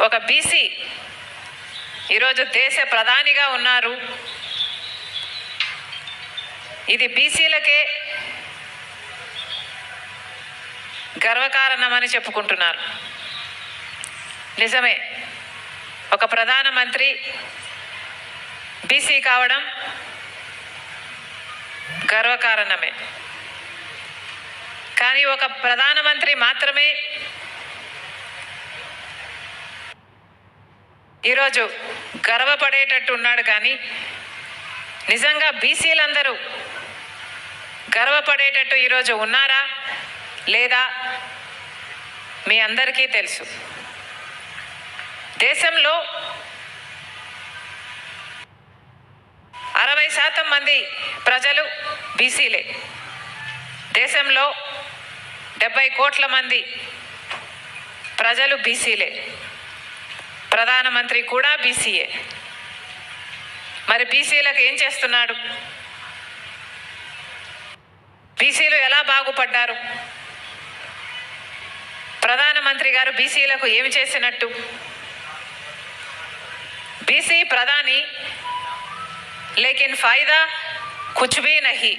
ఒక బీసీ ఈరోజు దేశ ప్రధానిగా ఉన్నారు. ఇది బీసీలకే గర్వకారణమని చెప్పుకుంటున్నారు. నిజమే ఒక ప్రధానమంత్రి బీసీ కావడం గర్వకారణమే. కానీ ఒక ప్రధానమంత్రి మాత్రమే ఈరోజు గర్వపడేటట్టు ఉన్నాడు కానీ నిజంగా బీసీలందరూ గర్వపడేటట్టు ఈరోజు ఉన్నారా లేదా మీ అందరికీ తెలుసు. దేశంలో అరవై శాతం మంది ప్రజలు బీసీలే. దేశంలో డెబ్బై కోట్ల మంది ప్రజలు బీసీలే. ప్రధానమంత్రి కూడా బీసీఏ మరి బీసీలకు ఏం చేస్తున్నాడు? బీసీలు ఎలా బాగుపడ్డారు? ప్రధానమంత్రి గారు బీసీలకు ఏమి చేసినట్టు? బీసీ ప్రధాని లేకిన్ ఫాయిదా కుచుబీ నహి.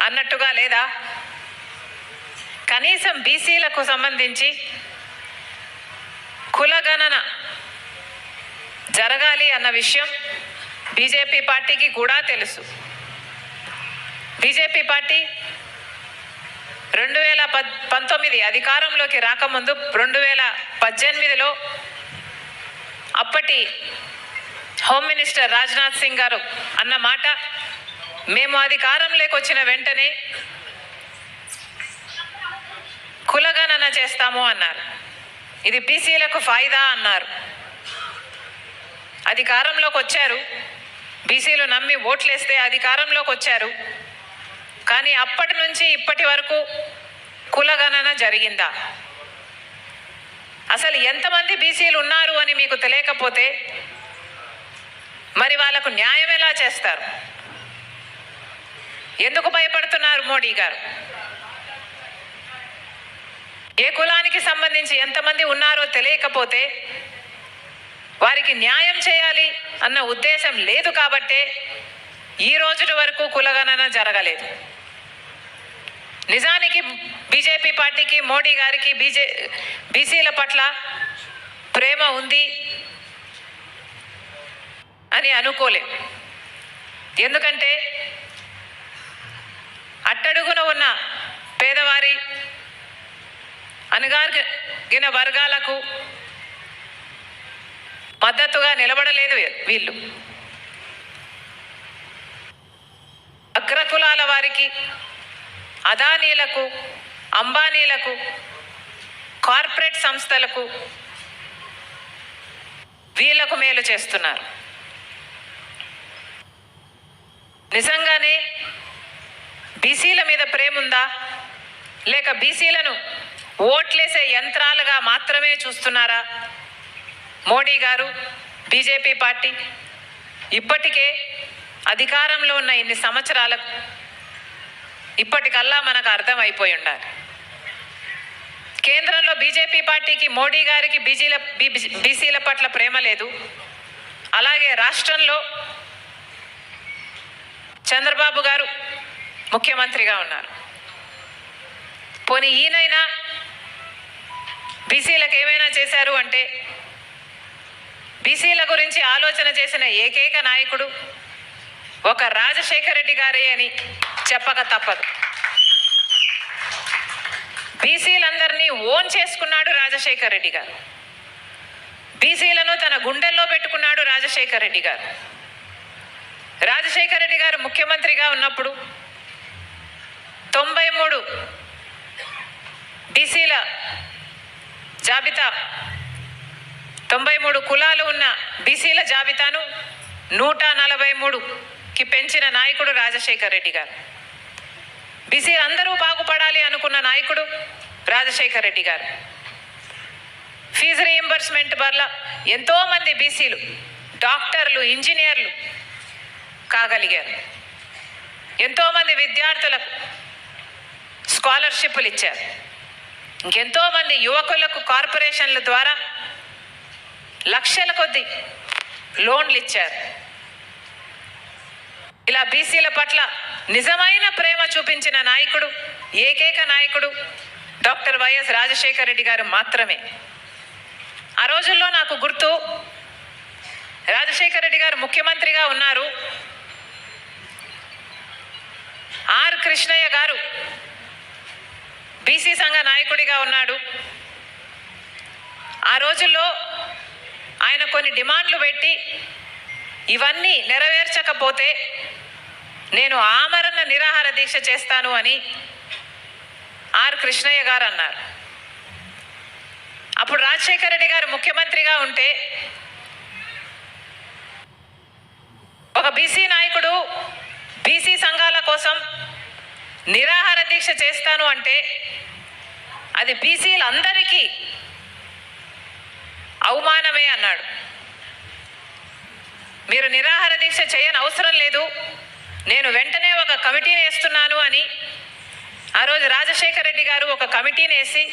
అన్నట్టుగా లేదా? కనీసం బీసీలకు సంబంధించి కులగణన జరగాలి అన్న విషయం బీజేపీ పార్టీకి కూడా తెలుసు. బీజేపీ పార్టీ రెండు వేల పద్ పంతొమ్మిది అధికారంలోకి రాకముందు రెండు వేల పద్దెనిమిదిలో అప్పటి హోమ్ మినిస్టర్ రాజ్నాథ్ సింగ్ గారు అన్న మాట మేము అధికారంలోకి వచ్చిన వెంటనే కులగణన చేస్తాము అన్నారు. ఇది బీసీలకు ఫాయిదా అన్నారు. అధికారంలోకి వచ్చారు. బీసీలు నమ్మి ఓట్లేస్తే అధికారంలోకి వచ్చారు. కానీ అప్పటి నుంచి ఇప్పటి వరకు కులగణన జరిగిందా? అసలు ఎంతమంది బీసీలు ఉన్నారు అని మీకు తెలియకపోతే మరి వాళ్ళకు న్యాయం ఎలా చేస్తారు? ఎందుకు భయపడుతున్నారు మోడీ గారు? ఏ కులానికి సంబంధించి ఎంతమంది ఉన్నారో తెలియకపోతే వారికి న్యాయం చేయాలి అన్న ఉద్దేశం లేదు కాబట్టే ఈ రోజుటి వరకు కులగణన జరగలేదు. నిజానికి బీజేపీ పార్టీకి మోడీ గారికి బీజే బీసీల పట్ల ప్రేమ ఉంది అని అనుకోలేం. ఎందుకంటే అట్టడుగున ఉన్న పేదవారి అనగారిన వర్గాలకు మద్దతుగా నిలబడలేదు వీళ్ళు. అగ్రకులాల వారికి అదానీలకు అంబానీలకు కార్పొరేట్ సంస్థలకు వీళ్ళకు మేలు చేస్తున్నారు. నిజంగానే బీసీల మీద ప్రేమ ఉందా లేక బీసీలను ఓట్లేసే యంత్రాలుగా మాత్రమే చూస్తున్నారా? మోడీ గారు బీజేపీ పార్టీ ఇప్పటికే అధికారంలో ఉన్న ఇన్ని సంవత్సరాలకు ఇప్పటికల్లా మనకు అర్థమైపోయి ఉండాలి. కేంద్రంలో బీజేపీ పార్టీకి మోడీ గారికి బీజీల బీసీల పట్ల ప్రేమ లేదు. అలాగే రాష్ట్రంలో చంద్రబాబు గారు ముఖ్యమంత్రిగా ఉన్నారు. పోనీ ఈయనైనా బీసీలకు ఏమైనా చేశారు అంటే బీసీల గురించి ఆలోచన చేసిన ఏకైక నాయకుడు ఒక రాజశేఖర రెడ్డి గారే అని చెప్పక తప్పదు. బీసీలందరినీ ఓన్ చేసుకున్నాడు రాజశేఖర రెడ్డి గారు. బీసీలను తన గుండెల్లో పెట్టుకున్నాడు రాజశేఖర రెడ్డి గారు. రాజశేఖర రెడ్డి గారు ముఖ్యమంత్రిగా ఉన్నప్పుడు తొంభై మూడు బీసీల జాబితా. తొంభై మూడు కులాలు ఉన్న బీసీల జాబితాను నూట నలభై మూడుకి పెంచిన నాయకుడు రాజశేఖర్ రెడ్డి గారు. బీసీ అందరూ బాగుపడాలి అనుకున్న నాయకుడు రాజశేఖర్ రెడ్డి గారు. ఫీజు రీఎంబర్స్మెంట్ వల్ల ఎంతోమంది బీసీలు డాక్టర్లు ఇంజనీర్లు కాగలిగారు. ఎంతోమంది విద్యార్థులకు స్కాలర్షిప్లు ఇచ్చారు. ఇంకెంతో మంది యువకులకు కార్పొరేషన్ల ద్వారా లక్షల కొద్ది లోన్లు ఇచ్చారు ఇలా బీసీల పట్ల నిజమైన ప్రేమ చూపించిన నాయకుడు ఏకైక నాయకుడు డాక్టర్ వైఎస్ రాజశేఖర రెడ్డి గారు మాత్రమే. ఆ రోజుల్లో నాకు గుర్తు రాజశేఖర రెడ్డి గారు ముఖ్యమంత్రిగా ఉన్నారు. ఆర్ కృష్ణయ్య గారు బీసీ సంఘ నాయకుడిగా ఉన్నాడు. ఆ రోజుల్లో ఆయన కొన్ని డిమాండ్లు పెట్టి ఇవన్నీ నెరవేర్చకపోతే నేను ఆమరణ నిరాహార దీక్ష చేస్తాను అని ఆర్ కృష్ణయ్య గారు అన్నారు. అప్పుడు రాజశేఖర రెడ్డి గారు ముఖ్యమంత్రిగా ఉంటే ఒక బీసీ నాయకుడు బీసీ సంఘాల కోసం నిరాహార దీక్ష చేస్తాను అంటే అది బీసీలందరికీ అవమానమే అన్నాడు. మీరు నిరాహార దీక్ష చేయని అవసరం లేదు. నేను వెంటనే ఒక కమిటీని వేస్తున్నాను అని ఆ రోజు రాజశేఖర రెడ్డి గారు ఒక కమిటీని వేసి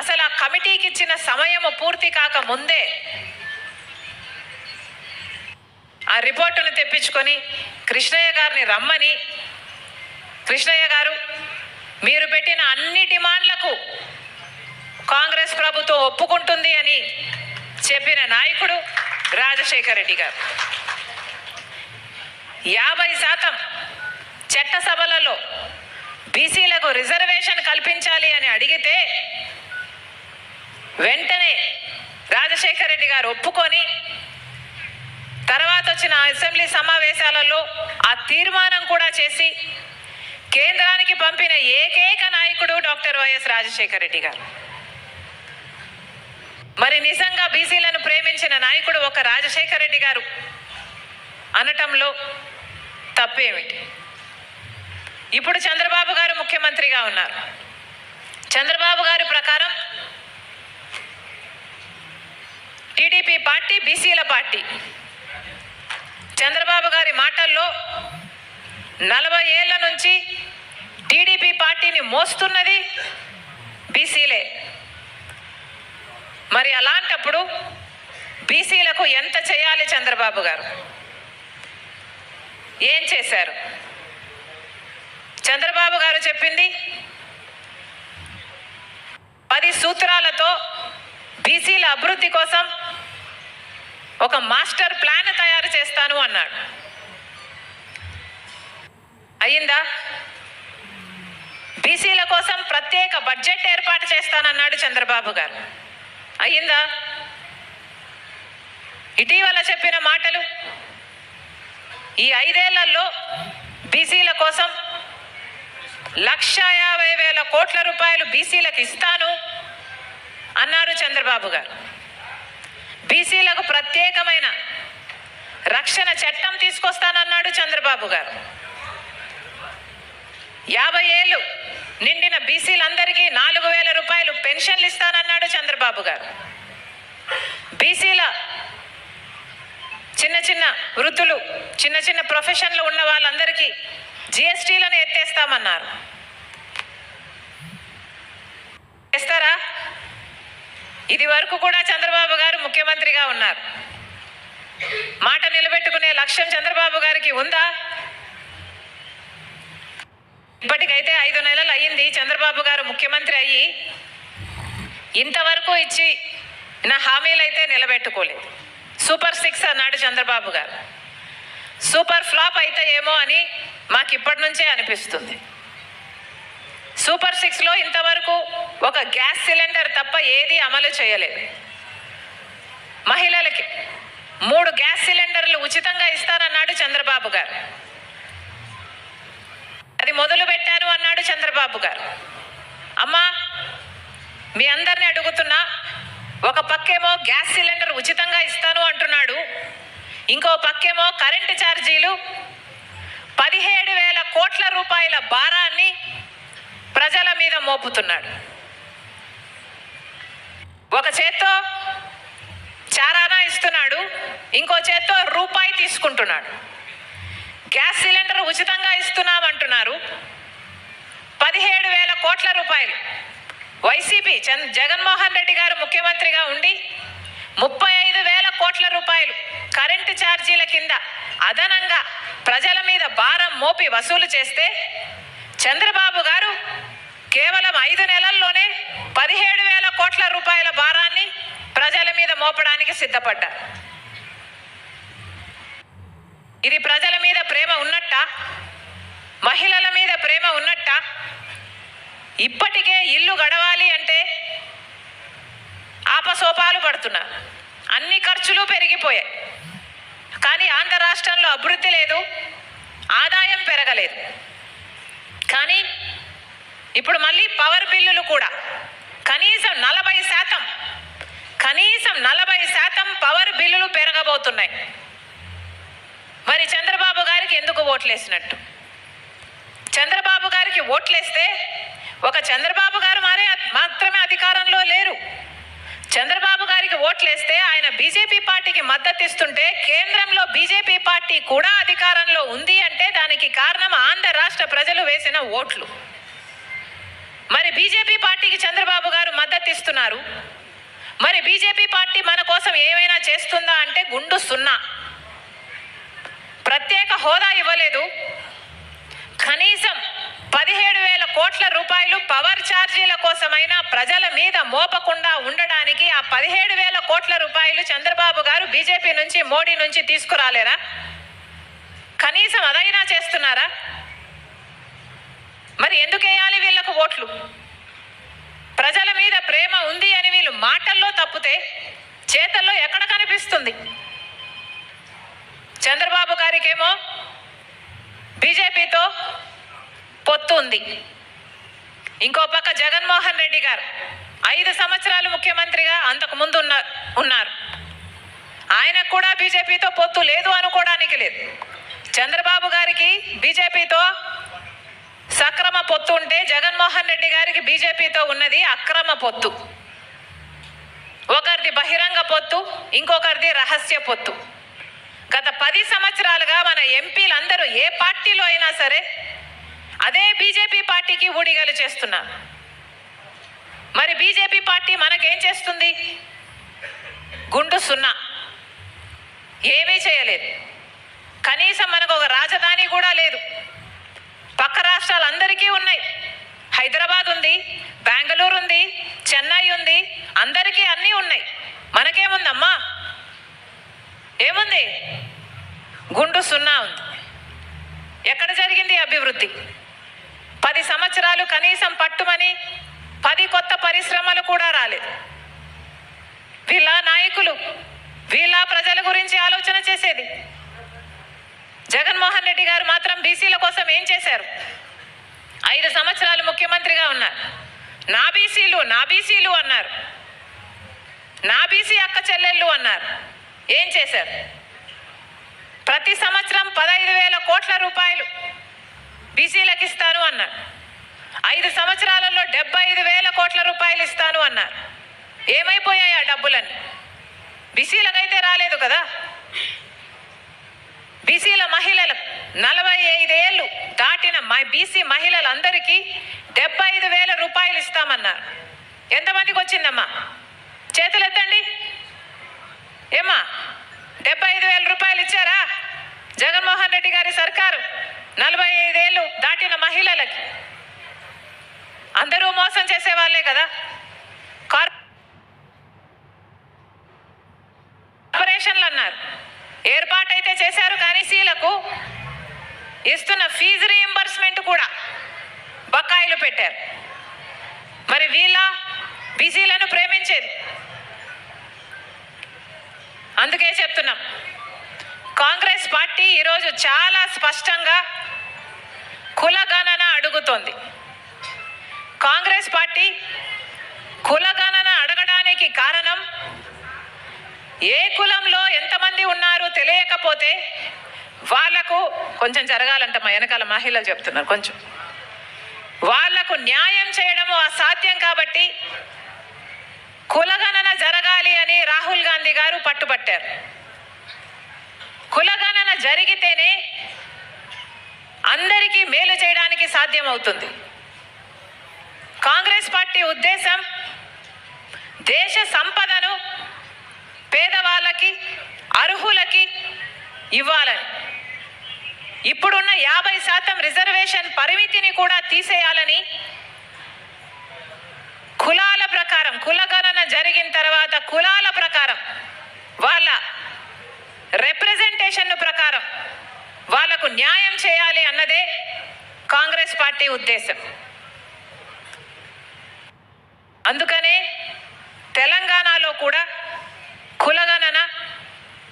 అసలు ఆ కమిటీకి ఇచ్చిన సమయము పూర్తి కాక ముందే ఆ రిపోర్టును తెప్పించుకొని కృష్ణయ్య గారిని రమ్మని కృష్ణయ్య గారు మీరు పెట్టిన అన్ని డిమాండ్లకు కాంగ్రెస్ ప్రభుత్వం ఒప్పుకుంటుంది అని చెప్పిన నాయకుడు రాజశేఖర రెడ్డి గారు. యాభై శాతం చట్టసభలలో బీసీలకు రిజర్వేషన్ కల్పించాలి అని అడిగితే వెంటనే రాజశేఖర రెడ్డి గారు ఒప్పుకొని తర్వాత వచ్చిన అసెంబ్లీ సమావేశాలలో ఆ తీర్మానం కూడా చేసి కేంద్రానికి పంపిన ఏకైక నాయకుడు డాక్టర్ వైఎస్ రాజశేఖర రెడ్డి గారు. మరి నిజంగా బీసీలను ప్రేమించిన నాయకుడు ఒక రాజశేఖర రెడ్డి గారు అనటంలో తప్పేమిటి? ఇప్పుడు చంద్రబాబు గారు ముఖ్యమంత్రిగా ఉన్నారు. చంద్రబాబు గారి ప్రకారం టీడీపీ పార్టీ బీసీల పార్టీ. చంద్రబాబు గారి మాటల్లో నలభై ఏళ్ళ నుంచి టీడీపీ పార్టీని మోస్తున్నది బీసీలే. మరి అలాంటప్పుడు బీసీలకు ఎంత చేయాలి చంద్రబాబు గారు? ఏం చేశారు? చంద్రబాబు గారు చెప్పింది పది సూత్రాలతో బీసీల అభివృద్ధి కోసం ఒక మాస్టర్ ప్లాన్ తయారు చేస్తాను అన్నాడు. అయిందా బీసీల కోసం ప్రత్యేక బడ్జెట్ ఏర్పాటు చేస్తానన్నాడు చంద్రబాబు గారు. అయిందా ఇటీవల చెప్పిన మాటలు ఈ ఐదేళ్ళలో బీసీల కోసం లక్ష యాభై వేల కోట్ల రూపాయలు బీసీలకు ఇస్తాను అన్నారు చంద్రబాబు గారు. బీసీలకు ప్రత్యేకమైన రక్షణ చట్టం తీసుకొస్తానన్నాడు చంద్రబాబు గారు. యాభై ఏళ్ళు నిండిన బీసీలందరికీ నాలుగు వేల రూపాయలు పెన్షన్లు ఇస్తానన్నాడు చంద్రబాబు గారు. బీసీల చిన్న చిన్న వృత్తులు చిన్న చిన్న ప్రొఫెషన్లు ఉన్న వాళ్ళందరికీ జిఎస్టీలను ఎత్తేస్తామన్నారు. చేస్తారా ఇది వరకు కూడా చంద్రబాబు గారు ముఖ్యమంత్రిగా ఉన్నారు. మాట నిలబెట్టుకునే లక్ష్యం చంద్రబాబు గారికి ఉందా? ఇప్పటికైతే ఐదు నెలలు అయ్యింది. చంద్రబాబు గారు ముఖ్యమంత్రి అయ్యి ఇంతవరకు ఇచ్చి నా హామీలు అయితే నిలబెట్టుకోలేదు. సూపర్ సిక్స్ అన్నాడు చంద్రబాబు గారు. సూపర్ ఫ్లాప్ అయితే ఏమో అని మాకు ఇప్పటి నుంచే అనిపిస్తుంది. సూపర్ సిక్స్లో ఇంతవరకు ఒక గ్యాస్ సిలిండర్ తప్ప ఏది అమలు చేయలేదు. మహిళలకి మూడు గ్యాస్ సిలిండర్లు ఉచితంగా ఇస్తానన్నాడు చంద్రబాబు గారు. అది మొదలు పెట్టాను అన్నాడు చంద్రబాబు గారు. అమ్మా మీ అందరిని అడుగుతున్నా ఒక పక్కేమో గ్యాస్ సిలిండర్ ఉచితంగా ఇస్తాను అంటున్నాడు. ఇంకో పక్కేమో కరెంటు ఛార్జీలు పదిహేడు వేల కోట్ల రూపాయల భారాన్ని ప్రజల మీద మోపుతున్నాడు. ఒక చేత్తో చారానా ఇస్తున్నాడు ఇంకో చేత్తో రూపాయి తీసుకుంటున్నాడు. గ్యాస్ సిలిండర్ ఉచితంగా ఇస్తున్నామంటున్నారు. పదిహేడు వేల కోట్ల రూపాయలు. వైసీపీ చంద్ జగన్మోహన్ రెడ్డి గారు ముఖ్యమంత్రిగా ఉండి ముప్పై ఐదు వేల కోట్ల రూపాయలు కరెంటు ఛార్జీల కింద అదనంగా ప్రజల మీద భారం మోపి వసూలు చేస్తే చంద్రబాబు గారు కేవలం ఐదు నెలల్లోనే పదిహేడు వేల కోట్ల రూపాయల భారాన్ని ప్రజల మీద మోపడానికి సిద్ధపడ్డారు. ఇది ప్రజల మీద ప్రేమ ఉన్నట్ట? మహిళల మీద ప్రేమ ఉన్నట్ట? ఇప్పటికే ఇల్లు గడవాలి అంటే ఆపసోపాలు పడుతున్నారు అన్ని ఖర్చులు పెరిగిపోయాయి. కానీ ఆంధ్ర రాష్ట్రంలో అభివృద్ధి లేదు ఆదాయం పెరగలేదు. కానీ ఇప్పుడు మళ్ళీ పవర్ బిల్లులు కూడా. కనీసం నలభై శాతం కనీసం నలభై శాతం పవర్ బిల్లులు పెరగబోతున్నాయి. మరి చంద్రబాబు గారికి ఎందుకు ఓట్లేసినట్టు? చంద్రబాబు గారికి ఓట్లేస్తే ఒక చంద్రబాబు గారు మారే మాత్రమే అధికారంలో లేరు. చంద్రబాబు గారికి ఓట్లేస్తే ఆయన బీజేపీ పార్టీకి మద్దతు ఇస్తుంటే కేంద్రంలో బీజేపీ పార్టీ కూడా అధికారంలో ఉంది అంటే దానికి కారణం ఆంధ్ర రాష్ట్ర ప్రజలు వేసిన ఓట్లు. మరి బీజేపీ పార్టీకి చంద్రబాబు గారు మద్దతు ఇస్తున్నారు. మరి బీజేపీ పార్టీ మన కోసం ఏమైనా చేస్తుందా అంటే గుండు సున్నా. ప్రత్యేక హోదా ఇవ్వలేదు. కనీసం పదిహేడు వేల కోట్ల రూపాయలు పవర్ ఛార్జీల కోసమైనా ప్రజల మీద మోపకుండా ఉండడానికి ఆ పదిహేడు వేల కోట్ల రూపాయలు చంద్రబాబు గారు బీజేపీ నుంచి మోడీ నుంచి తీసుకురాలేరా? కనీసం అదైనా చేస్తున్నారా? మరి ఎందుకు వేయాలి వీళ్ళకు ఓట్లు? ప్రజల మీద ప్రేమ ఉంది అని వీళ్ళు మాటల్లో తప్పితే చేతల్లో ఎక్కడ కనిపిస్తుంది? చంద్రబాబు గారికేమో బీజేపీతో పొత్తు ఉంది. ఇంకో పక్క జగన్మోహన్ రెడ్డి గారు ఐదు సంవత్సరాలు ముఖ్యమంత్రిగా అంతకు ముందు ఉన్న ఉన్నారు. ఆయనకు కూడా బీజేపీతో పొత్తు లేదు అనుకోవడానికి లేదు. చంద్రబాబు గారికి బీజేపీతో సక్రమ పొత్తు ఉంటే జగన్మోహన్ రెడ్డి గారికి బీజేపీతో ఉన్నది అక్రమ పొత్తు. ఒకరిది బహిరంగ పొత్తు ఇంకొకరిది రహస్య పొత్తు. గత పది సంవత్సరాలుగా మన ఎంపీలందరూ ఏ పార్టీలో అయినా సరే అదే బీజేపీ పార్టీకి ఊడిగలు చేస్తున్నారు. మరి బీజేపీ పార్టీ మనకేం చేస్తుంది? గుండు సున్నా. ఏమీ చేయలేదు. కనీసం మనకు ఒక రాజధాని కూడా లేదు. పక్క రాష్ట్రాలు అందరికీ ఉన్నాయి. హైదరాబాద్ ఉంది బెంగళూరు ఉంది చెన్నై ఉంది అందరికీ అన్నీ ఉన్నాయి. మనకేముందమ్మా? ఏముంది? గుండు సున్నా ఉంది. ఎక్కడ జరిగింది అభివృద్ధి? పది సంవత్సరాలు కనీసం పట్టుమని పది కొత్త పరిశ్రమలు కూడా రాలేదు వీళ్ళ నాయకులు వీళ్ళ ప్రజల గురించి ఆలోచన చేసేది. జగన్మోహన్ రెడ్డి గారు మాత్రం బీసీల కోసం ఏం చేశారు? ఐదు సంవత్సరాలు ముఖ్యమంత్రిగా ఉన్నారు. నా బీసీలు నా బీసీలు అన్నారు. నా బీసీ అక్క చెల్లెళ్ళు అన్నారు. ఏం చేశారు? ప్రతి సంవత్సరం పదహైదు వేల కోట్ల రూపాయలు బీసీలకు ఇస్తాను అన్నారు. ఐదు సంవత్సరాలలో డెబ్బై ఐదు వేల కోట్ల రూపాయలు ఇస్తాను అన్నారు. ఏమైపోయాయి ఆ డబ్బులన్నీ? బీసీలకైతే రాలేదు కదా? బీసీల మహిళలకు నలభై ఐదేళ్ళు దాటిన బీసీ మహిళలందరికీ డెబ్బై ఐదు వేల రూపాయలు ఇస్తామన్నారు. ఎంతమందికి వచ్చిందమ్మా? చేతులు ఏమా ఏమ్మా డెబ్బై ఐదు వేల రూపాయలు ఇచ్చారా? జగన్మోహన్ రెడ్డి గారి సర్కారు నలభై ఐదేళ్ళు దాటిన మహిళలకి. అందరూ మోసం చేసేవాళ్ళే కదా. కార్పొరేషన్లు అన్నారు ఏర్పాటైతే చేశారు కానీ సీలకు ఇస్తున్న ఫీజు రీఎంబర్స్మెంట్ కూడా బకాయిలు పెట్టారు. మరి వీళ్ళ బీసీలను ప్రేమించేది అందుకే చెప్తున్నాం. కాంగ్రెస్ పార్టీ ఈరోజు చాలా స్పష్టంగా కులగణన అడుగుతోంది. కాంగ్రెస్ పార్టీ కులగణన అడగడానికి కారణం ఏ కులంలో ఎంతమంది ఉన్నారు తెలియకపోతే వాళ్ళకు కొంచెం జరగాలంట మా వెనకాల మహిళలు చెప్తున్నారు కొంచెం. వాళ్ళకు న్యాయం చేయడము అసాధ్యం కాబట్టి కులగణన జరగాలి అని రాహుల్ గాంధీ గారు పట్టుబట్టారు. కులగణన జరిగితేనే అందరికీ మేలు చేయడానికి సాధ్యమవుతుంది. కాంగ్రెస్ కాంగ్రెస్ పార్టీ ఉద్దేశం దేశ సంపదను పేదవాళ్ళకి అర్హులకి ఇవ్వాలని. ఇప్పుడున్న యాభై శాతం రిజర్వేషన్ పరిమితిని కూడా తీసేయాలని కులాల ప్రకారం కులగణన జరిగిన తర్వాత కులాల ప్రకారం వాళ్ళ రిప్రజెంటేషన్ ప్రకారం వాళ్ళకు న్యాయం చేయాలి అన్నదే కాంగ్రెస్ పార్టీ ఉద్దేశం. అందుకనే తెలంగాణలో కూడా కులగణన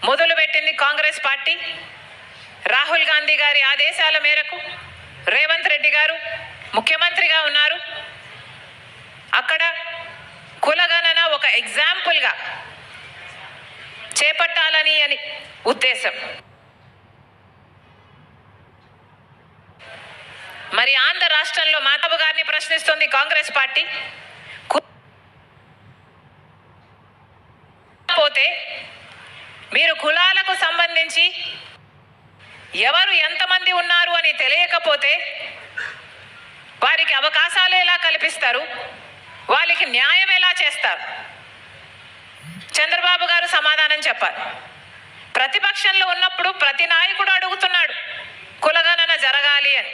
మొదలుపెట్టింది కాంగ్రెస్ పార్టీ. రాహుల్ గాంధీ గారి ఆదేశాల మేరకు రేవంత్ రెడ్డి గారు ముఖ్యమంత్రిగా ఉన్నారు. అక్కడ కులగణన ఒక ఎగ్జాంపుల్గా చేపట్టాలని అని ఉద్దేశం. మరి ఆంధ్ర రాష్ట్రంలో మాధవ్ గారిని ప్రశ్నిస్తుంది కాంగ్రెస్ పార్టీ. పోతే మీరు కులాలకు సంబంధించి ఎవరు ఎంతమంది ఉన్నారు అని తెలియకపోతే వారికి అవకాశాలు ఎలా కల్పిస్తారు? వాళ్ళకి న్యాయం ఎలా చేస్తారు? చంద్రబాబు గారు సమాధానం చెప్పాలి ప్రతిపక్షంలో ఉన్నప్పుడు ప్రతి నాయకుడు అడుగుతున్నాడు కులగణన జరగాలి అని.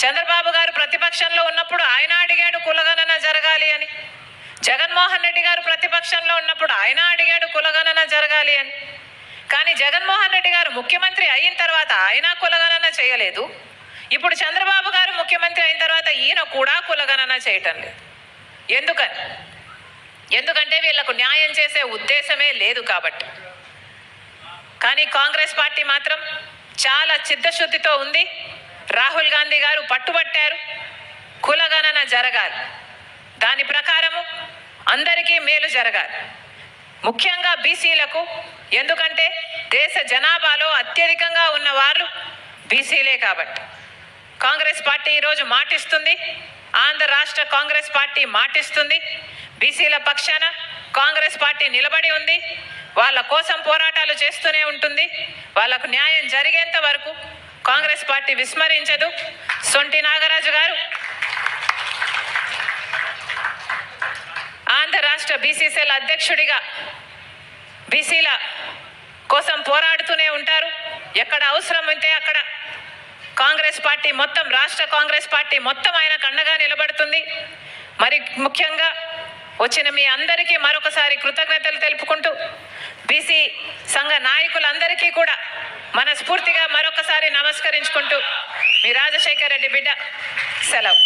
చంద్రబాబు గారు ప్రతిపక్షంలో ఉన్నప్పుడు ఆయన అడిగాడు కులగణన జరగాలి అని. జగన్మోహన్ రెడ్డి గారు ప్రతిపక్షంలో ఉన్నప్పుడు ఆయన అడిగాడు కులగణన జరగాలి అని. కానీ జగన్మోహన్ రెడ్డి గారు ముఖ్యమంత్రి అయిన తర్వాత ఆయన కులగణన చేయలేదు. ఇప్పుడు చంద్రబాబు గారు ముఖ్యమంత్రి అయిన తర్వాత ఈయన కూడా కులగణన చేయటం లేదు. ఎందుకని? ఎందుకంటే వీళ్ళకు న్యాయం చేసే ఉద్దేశమే లేదు కాబట్టి. కానీ కాంగ్రెస్ పార్టీ మాత్రం చాలా చిత్తశుద్ధితో ఉంది. రాహుల్ గాంధీ గారు పట్టుబట్టారు. కులగణన జరగాలి. దాని ప్రకారము అందరికీ మేలు జరగాలి. ముఖ్యంగా బీసీలకు ఎందుకంటే దేశ జనాభాలో అత్యధికంగా ఉన్న వాళ్ళు బీసీలే కాబట్టి. కాంగ్రెస్ పార్టీ ఈరోజు మాటిస్తుంది. ఆంధ్ర రాష్ట్ర కాంగ్రెస్ పార్టీ మాటిస్తుంది. బీసీల పక్షాన కాంగ్రెస్ పార్టీ నిలబడి ఉంది. వాళ్ళ కోసం పోరాటాలు చేస్తూనే ఉంటుంది. వాళ్ళకు న్యాయం జరిగేంత వరకు కాంగ్రెస్ పార్టీ విస్మరించదు. సొంటి నాగరాజు గారు. ఆంధ్ర రాష్ట్ర బీసీసీఎల్ అధ్యక్షుడిగా బీసీల కోసం పోరాడుతూనే ఉంటారు. ఎక్కడ అవసరం అయితే అక్కడ కాంగ్రెస్ పార్టీ మొత్తం రాష్ట్ర కాంగ్రెస్ పార్టీ మొత్తం ఆయన కన్నగా నిలబడుతుంది. మరి ముఖ్యంగా వచ్చిన మీ అందరికీ మరొకసారి కృతజ్ఞతలు తెలుపుకుంటూ బీసీ సంఘ నాయకులందరికీ కూడా మనస్ఫూర్తిగా మరొకసారి నమస్కరించుకుంటూ మీ రాజశేఖర్ రెడ్డి బిడ్డ సెలవు.